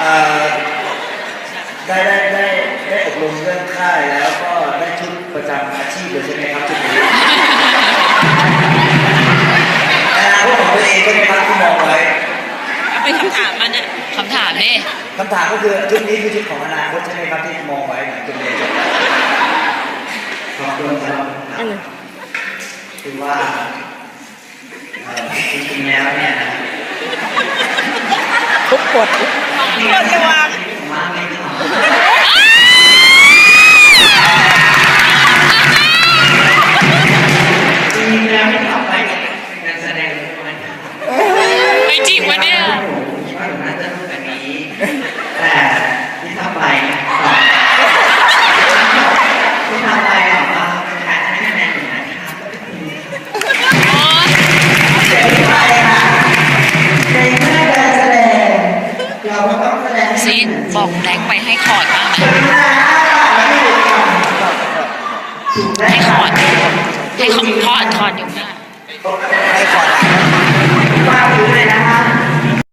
ได้ได้ได้ได้อบรมเรื่องค่ายแล้วก็ได้ชุดประจำอาชีพเลยใช่ไหมครับชุดนี้อนาคตของเองก็เป็นพักที่มองไว้เป็นคำถามมันเนี่ยคำถามเนี่คำถามก็คือชุดนี้คือชุดของอนาคตใช่ไหมครับที่มองไว้หลังจากเรีนขอบคุณครับคือว่าจริงๆแล้วเนี่ย นะทุกกฎเราจะวางมาไม่ทำจริงๆแล้ว บอกแดงไปให้คอร์ดบ้างให้คอร์ดให้คอร์ดคอร์ดอยู่หน้าให้คอร์ด